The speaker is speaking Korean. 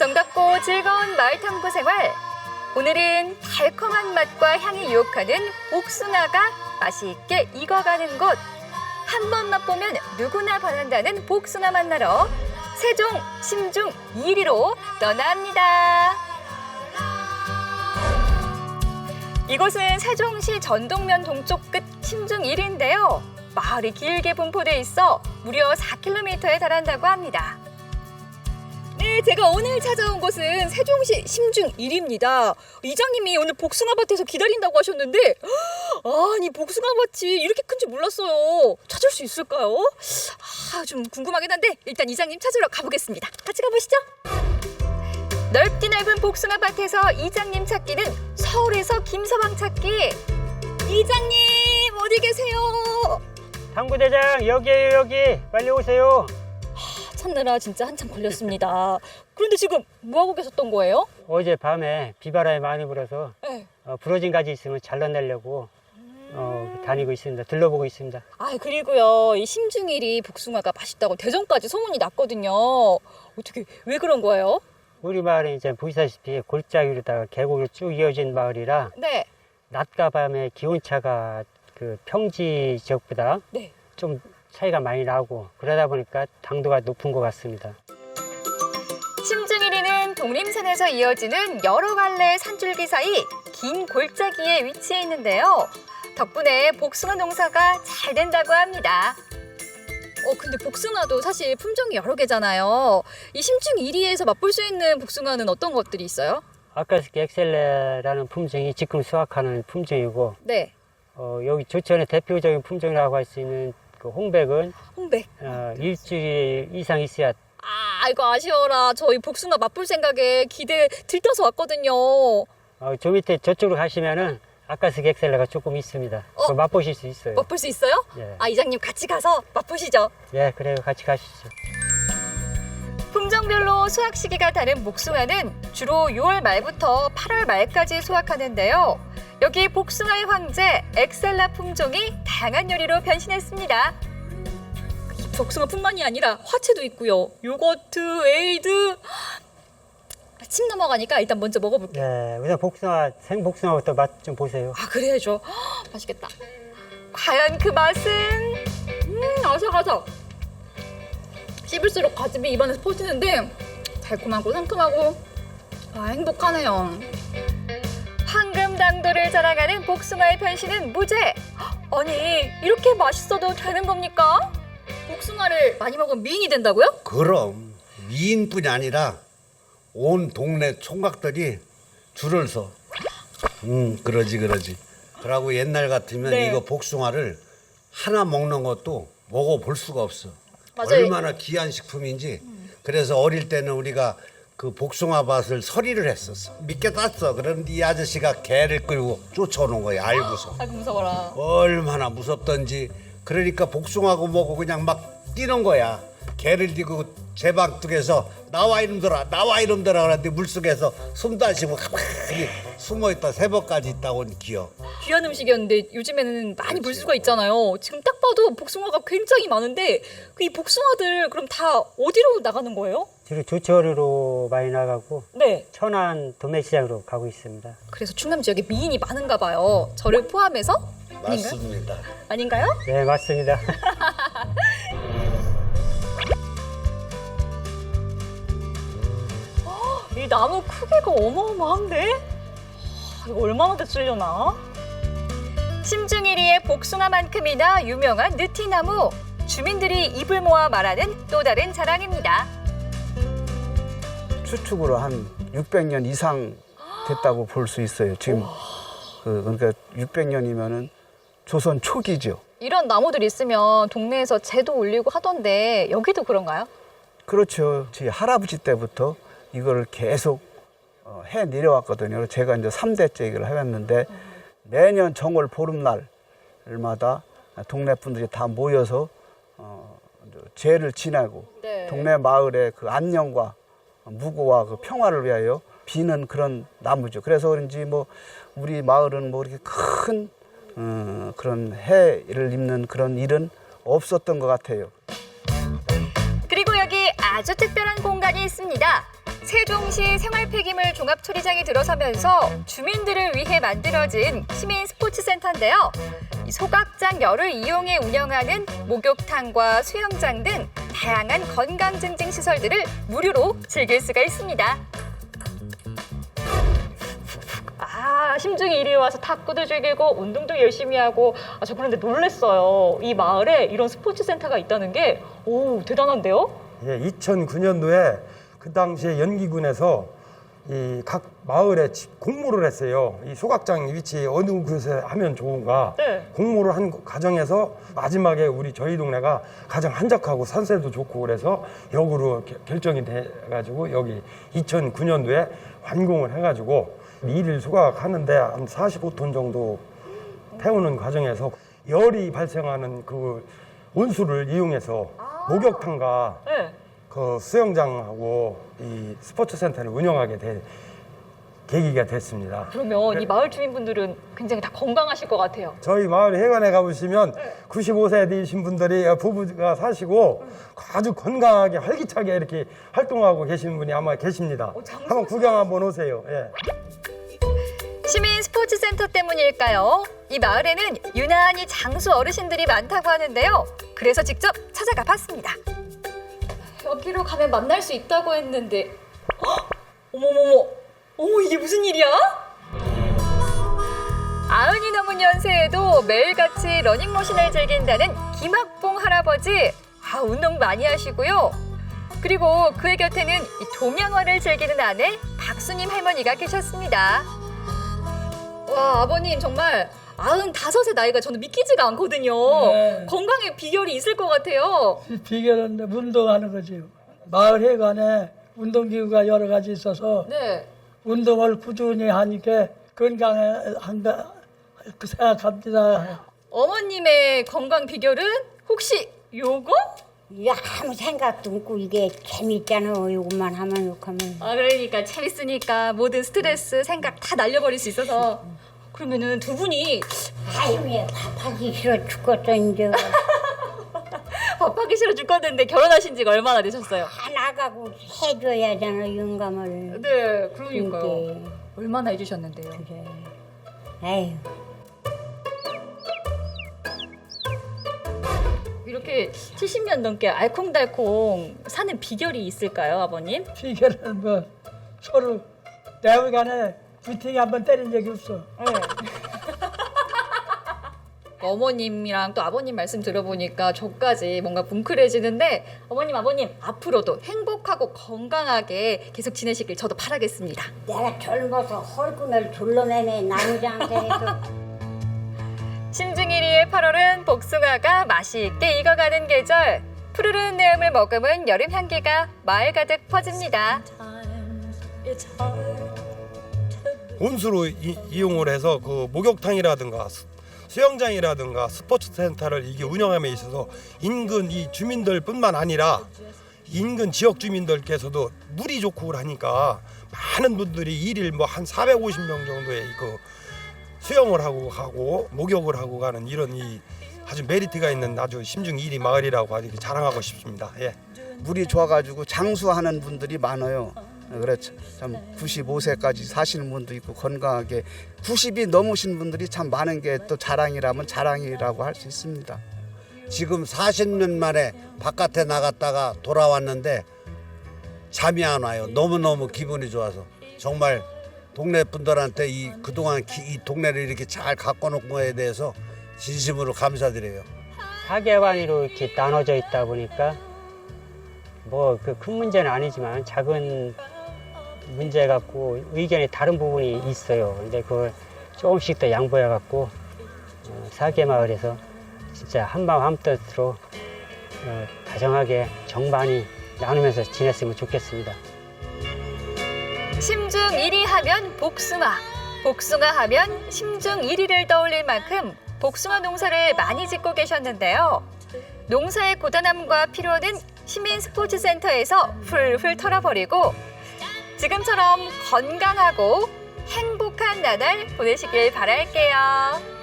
정답고 즐거운 마을 탐구 생활. 오늘은 달콤한 맛과 향이 유혹하는 복숭아가 맛있게 익어가는 곳. 한 번 맛보면 누구나 반한다는 복숭아 만나러 세종 심중 2리로 떠납니다. 이곳은 세종시 전동면 동쪽 끝 심중 1인데요. 마을이 길게 분포돼 있어 무려 4km에 달한다고 합니다. 네, 제가 오늘 찾아온 곳은 세종시 심중 1입니다. 이장님이 오늘 복숭아밭에서 기다린다고 하셨는데, 아니 복숭아밭이 이렇게 큰지 몰랐어요. 찾을 수 있을까요? 아, 좀 궁금하긴 한데 일단 이장님 찾으러 가보겠습니다. 같이 가보시죠. 넓디 넓은 복숭아밭에서 이장님 찾기는 서울에서 김서방 찾기. 이장님 어디 계세요? 탐구대장 여기에요 여기 빨리 오세요 찾느라 진짜 한참 걸렸습니다. 그런데 지금 뭐 하고 계셨던 거예요? 어제 밤에 비바람이 많이 불어서 네. 어, 부러진 가지 있으면 잘라내려고 어, 다니고 있습니다 둘러보고 있습니다 아 그리고요 이 심중일이 복숭아가 맛있다고 대전까지 소문이 났거든요. 어떻게 왜 그런 거예요? 우리 마을은 이제 보시다시피 골짜기로다가 계곡으로 쭉 이어진 마을이라 네, 낮과 밤의 기온차가 그 평지 지역보다 네. 좀 차이가 많이 나고 그러다 보니까 당도가 높은 것 같습니다 심중일이는 독림산에서 이어지는 여러 갈래 산줄기 사이 긴 골짜기에 위치해 있는데요. 덕분에 복숭아 농사가 잘 된다고 합니다. 어 근데 복숭아도 사실 품종이 여러 개잖아요. 이 심중 1위에서 맛볼 수 있는 복숭아는 어떤 것들이 있어요? 아카스키 엑셀레라는 품종이 지금 수확하는 품종이고 네, 어, 여기 조천의 대표적인 품종이라고 할 수 있는 그 홍백은 홍백. 어, 일주일 이상 있어야 아 이거 아쉬워라. 저희 복숭아 맛볼 생각에 기대 들떠서 왔거든요. 어, 저 밑에 저쪽으로 가시면은 아카스 엑셀레가 조금 있습니다. 어? 그거 맛보실 수 있어요. 맛볼 수 있어요? 예. 아 이장님 같이 가서 맛보시죠. 예, 그래요. 같이 가시죠. 품종별로 수확 시기가 다른 복숭아는 주로 6월 말부터 8월 말까지 수확하는데요. 여기 복숭아의 황제 엑셀라 품종이 다양한 요리로 변신했습니다. 복숭아뿐만이 아니라 화채도 있고요. 요거트, 에이드. 침 넘어가니까 일단 먼저 먹어볼게요. 예, 우선 복숭아, 생복숭아부터 맛 좀 보세요. 아 그래야죠. 헉, 맛있겠다. 과연 그 맛은? 음 아삭아삭. 씹을수록 과즙이 입안에서 퍼지는데 달콤하고 상큼하고 아 행복하네요. 당도를 자랑하는 복숭아의 변신은 무죄. 헉, 아니 이렇게 맛있어도 되는 겁니까? 복숭아를 많이 먹으면 미인이 된다고요? 그럼 미인뿐이 아니라 온 동네 총각들이 줄을 서. 음, 그러지 그러지. 그러고 옛날 같으면 네. 이거 복숭아를 하나 먹는 것도 먹어볼 수가 없어. 맞아요. 얼마나 귀한 식품인지. 그래서 어릴 때는 우리가 그 복숭아 밭을 서리를 했었어. 믿게 땄어. 그런데 이 아저씨가 개를 끌고 쫓아오는 거야. 알고서. 아이고 무서워라. 얼마나 무섭던지 그러니까 복숭아고 뭐고 그냥 막 뛰는 거야 개를 뛰고 제 방뚝에서 나와 이놈들아 나와 이놈들아 그러는데 물속에서 숨도 안 쉬고 가만히 숨어있다 새벽까지 있다 온 기억 귀한 음식이었는데 요즘에는 많이 볼 수가 있잖아요. 지금 딱 봐도 복숭아가 굉장히 많은데 그 이 복숭아들 그럼 다 어디로 나가는 거예요? 주로 조철으로 많이 나가고 네. 천안 도매시장으로 가고 있습니다. 그래서 충남 지역에 미인이 많은가 봐요. 저를 포함해서 아닌가요? 맞습니다 아닌가요? 네, 맞습니다. 이 나무 크기가 어마어마한데? 하, 이거 얼마나 됐으려나? 심중일이의 복숭아만큼이나 유명한 느티나무. 주민들이 입을 모아 말하는 또 다른 자랑입니다. 추측으로 한 600년 이상 됐다고 볼 수 있어요. 지금 그 그러니까 600년이면은 조선 초기죠. 이런 나무들 있으면 동네에서 재도 올리고 하던데 여기도 그런가요? 그렇죠. 제 할아버지 때부터 이거를 계속 어, 해 내려왔거든요. 제가 이제 삼대째 이걸 해왔는데 매년 정월 보름날마다 동네 분들이 다 모여서 어, 제를 지내고 네. 동네 마을의 그 안녕과 무고와 그 평화를 위하여 비는 그런 나무죠. 그래서 그런지 뭐 우리 마을은 뭐 이렇게 큰 어, 그런 해를 입는 그런 일은 없었던 것 같아요. 그리고 여기 아주 특별한 공간이 있습니다. 세종시 생활폐기물 종합처리장이 들어서면서 주민들을 위해 만들어진 시민 스포츠센터인데요. 이 소각장 열을 이용해 운영하는 목욕탕과 수영장 등 다양한 건강 증진 시설들을 무료로 즐길 수가 있습니다. 아, 심중이 이리 와서 탁구도 즐기고 운동도 열심히 하고 아, 저 그런데 놀랬어요. 이 마을에 이런 스포츠 센터가 있다는 게 오, 대단한데요? 예, 2009년도에 그 당시에 연기군에서 이 각 마을에 지- 공모를 했어요. 이 소각장 위치 어느 곳에 하면 좋은가. 네. 공모를 한 과정에서 마지막에 우리 저희 동네가 가장 한적하고 산세도 좋고 그래서 역으로 겨- 결정이 돼가지고 여기 2009년도에 완공을 해가지고 일일 소각하는데 한 45톤 정도 태우는 과정에서 열이 발생하는 그 온수를 이용해서 목욕탕과 네. 그 수영장하고 이 스포츠 센터를 운영하게 된 계기가 됐습니다. 그러면 이 마을 주민분들은 굉장히 다 건강하실 것 같아요. 저희 마을 해관에 가보시면 95세 되신 분들이 부부가 사시고 아주 건강하게 활기차게 이렇게 활동하고 계시는 분이 아마 계십니다. 한번 구경 한번 오세요. 예. 시민 스포츠 센터 때문일까요? 이 마을에는 유난히 장수 어르신들이 많다고 하는데요. 그래서 직접 찾아가 봤습니다. 여기로 가면 만날 수 있다고 했는데 헉! 어머머머 어머 이게 무슨 일이야? 아흔이 넘은 연세에도 매일같이 러닝머신을 즐긴다는 김학봉 할아버지. 아, 운동 많이 하시고요. 그리고 그의 곁에는 이 동양화를 즐기는 아내 박수님 할머니가 계셨습니다. 와 아버님 정말 아흔 다섯의 나이가 저는 믿기지가 않거든요. 네. 건강에 비결이 있을 것 같아요. 이 비결은 운동하는 거지. 마을 회관에 운동기구가 여러 가지 있어서 네. 운동을 꾸준히 하니까 건강한가 그 생각합니다. 어머님의 건강 비결은 혹시 요거? 이게 아무 생각도 없고 이게 재밌잖아. 이것만 하면 욕하면. 아 그러니까 재밌으니까 모든 스트레스 생각 다 날려버릴 수 있어서 그러면은 두 분이 아유, 얘 밥하기 싫어 죽겠어, 이제. 밥하기 싫어 죽겠는데 결혼하신 지가 얼마나 되셨어요? 다 나가고 해줘야 하잖아, 영감을. 네 그러니까요. 그게. 얼마나 해주셨는데요? 그래. 아유, 이렇게 70년 넘게 알콩달콩 사는 비결이 있을까요 아버님? 비결은 뭐 서로 내외간에 부팅이 한 번 때린 적이 없어. 어머님이랑 또 아버님 말씀 들어보니까 저까지 뭔가 뭉클해지는데 어머님 아버님 앞으로도 행복하고 건강하게 계속 지내시길 저도 바라겠습니다. 내가 젊어서 헐근을 둘러내네, 나무장한테 해서. 심중일이의 8월은 복숭아가 맛있게 익어가는 계절. 푸르른 내음을 머금은 여름 향기가 마을 가득 퍼집니다. 온수로 이, 이용을 해서 그 목욕탕이라든가 수- 수영장이라든가 스포츠 센터를 이게 운영함에 있어서 인근 이 주민들뿐만 아니라 인근 지역 주민들께서도 물이 좋고 하니까 많은 분들이 일일 뭐 한 450명 정도의 그 수영을 하고 가고 목욕을 하고 가는 이런 이 아주 메리트가 있는 아주 심중 일이 마을이라고 아주 자랑하고 싶습니다. 예. 물이 좋아가지고 장수하는 분들이 많아요. 그렇죠. 참 95세까지 사시는 분도 있고 건강하게 90이 넘으신 분들이 참 많은 게 또 자랑이라면 자랑이라고 할 수 있습니다. 지금 40년 만에 바깥에 나갔다가 돌아왔는데 잠이 안 와요. 너무너무 기분이 좋아서. 정말 동네 분들한테 이 그동안 기- 이 동네를 이렇게 잘 갖고 놓은 거에 대해서 진심으로 감사드려요. 사계관으로 이렇게 나눠져 있다 보니까 뭐 그 큰 문제는 아니지만 작은 문제 갖고 의견이 다른 부분이 있어요. 근데 그걸 조금씩 더 양보해 갖고 어, 사계 마을에서 진짜 한마음 한뜻으로 어, 다정하게 정반이 나누면서 지냈으면 좋겠습니다. 심중 1위 하면 복숭아, 복숭아 하면 심중 1위를 떠올릴 만큼 복숭아 농사를 많이 짓고 계셨는데요. 농사의 고단함과 피로는 시민 스포츠센터에서 풀풀 털어버리고 지금처럼 건강하고 행복한 나날 보내시길 바랄게요.